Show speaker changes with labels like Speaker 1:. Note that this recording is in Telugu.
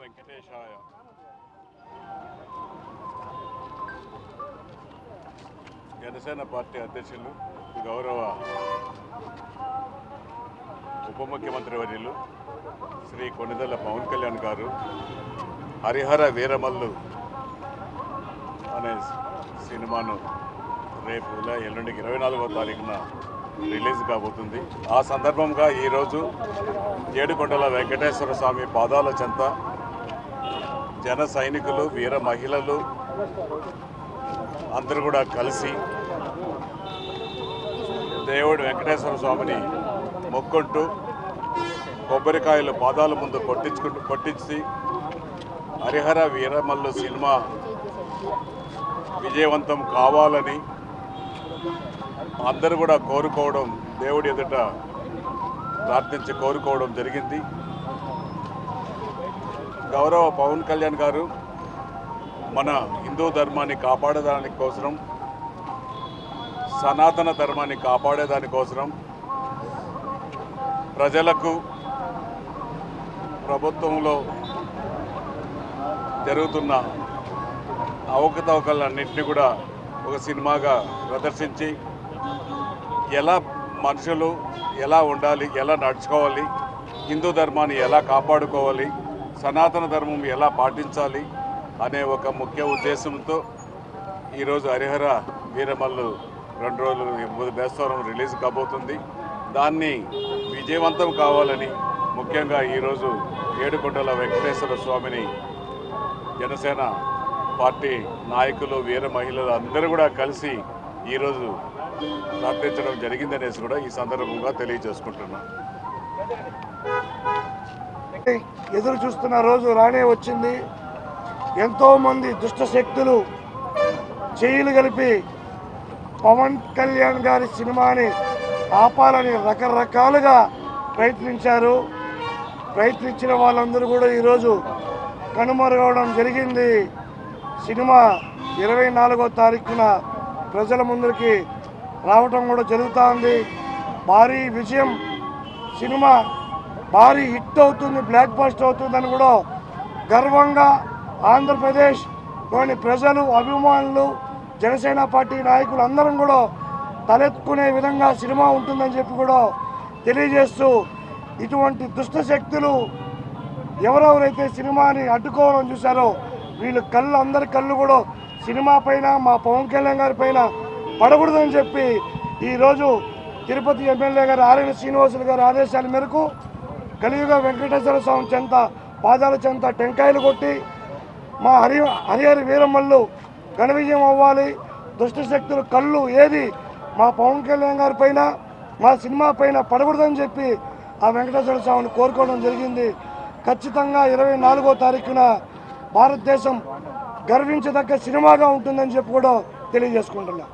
Speaker 1: వెంకటేశాయ జనసేన పార్టీ అధ్యక్షులు గౌరవ ఉప ముఖ్యమంత్రి వర్యులు శ్రీ కొనిదల పవన్ కళ్యాణ్ గారు హరిహర వీరమల్లు అనే సినిమాను రేపు ఎల్లుండికి ఇరవై నాలుగో తారీఖున రిలీజ్ కాబోతుంది. ఆ సందర్భంగా ఈరోజు ఏడుకొండల వెంకటేశ్వర స్వామి పాదాల చెంత జన సైనికులు వీర మహిళలు అందరూ కూడా కలిసి దేవుడు వెంకటేశ్వర స్వామిని మొక్కుంటూ కొబ్బరికాయలు పాదాల ముందు కొట్టించుకుంటూ కొట్టించి హరిహర వీరమల్లు సినిమా విజయవంతం కావాలని అందరూ కూడా కోరుకోవడం దేవుడి ఎదుట ప్రార్థించి కోరుకోవడం జరిగింది. గౌరవ పవన్ కళ్యాణ్ గారు మన హిందూ ధర్మాన్ని కాపాడేదానికి కోసం సనాతన ధర్మాన్ని కాపాడేదానికోసం ప్రజలకు ప్రభుత్వంలో జరుగుతున్న అవకతవకలన్నింటినీ కూడా ఒక సినిమాగా ప్రదర్శించి ఎలా మనుషులు ఎలా ఉండాలి ఎలా నడుచుకోవాలి హిందూ ధర్మాన్ని ఎలా కాపాడుకోవాలి సనాతన ధర్మం ఎలా పాటించాలి అనే ఒక ముఖ్య ఉద్దేశంతో ఈరోజు హరిహర వీరమల్లు రెండు రోజులు ముందు బేస్తవరం రిలీజ్ కాబోతుంది. దాన్ని విజయవంతం కావాలని ముఖ్యంగా ఈరోజు ఏడుకొండల వెంకటేశ్వర స్వామిని జనసేన పార్టీ నాయకులు వీర మహిళలు అందరూ కూడా కలిసి ఈరోజు ప్రార్థించడం జరిగిందనేసి కూడా ఈ సందర్భంగా తెలియజేసుకుంటున్నాం.
Speaker 2: ఎదురు చూస్తున్న రోజు రానే వచ్చింది. ఎంతో మంది దుష్ట శక్తులు చేయిలు కలిపి పవన్ కళ్యాణ్ గారి సినిమాని ఆపాలని రకరకాలుగా ప్రయత్నించారు. ప్రయత్నించిన వాళ్ళందరూ కూడా ఈరోజు కనుమరుగవడం జరిగింది. సినిమా ఇరవై నాలుగో తారీఖున ప్రజల ముందరికి రావటం కూడా జరుగుతూ ఉంది భారీ విజయం. సినిమా భారీ హిట్ అవుతుంది బ్లాక్ బస్ట్ అవుతుందని కూడా గర్వంగా ఆంధ్రప్రదేశ్లోని ప్రజలు అభిమానులు జనసేన పార్టీ నాయకులు అందరం కూడా తలెత్తుకునే విధంగా సినిమా ఉంటుందని చెప్పి కూడా తెలియజేస్తూ ఇటువంటి దుష్ట శక్తులు ఎవరెవరైతే సినిమాని అడ్డుకోవడం చూశారో వీళ్ళు కళ్ళు అందరి కళ్ళు కూడా సినిమా పైన మా పవన్ కళ్యాణ్ గారి పైన పడకూడదని చెప్పి ఈరోజు తిరుపతి ఎమ్మెల్యే గారు ఆర్ఎన్ శ్రీనివాసులు గారి ఆదేశాల మేరకు కలియుగ వెంకటేశ్వర స్వామి చెంత పాదాల చెంత టెంకాయలు కొట్టి మా హరి హరిహరి వీరమ్మల్లు ఘన విజయం అవ్వాలి. దుష్టశక్తులు కళ్ళు ఏది మా పవన్ కళ్యాణ్ గారి పైన మా సినిమా పైన పడకూడదని చెప్పి ఆ వెంకటేశ్వర స్వామిని కోరుకోవడం జరిగింది. ఖచ్చితంగా ఇరవై నాలుగో తారీఖున భారతదేశం గర్వించదగ్గ సినిమాగా ఉంటుందని చెప్పి కూడా తెలియజేసుకుంటున్నా.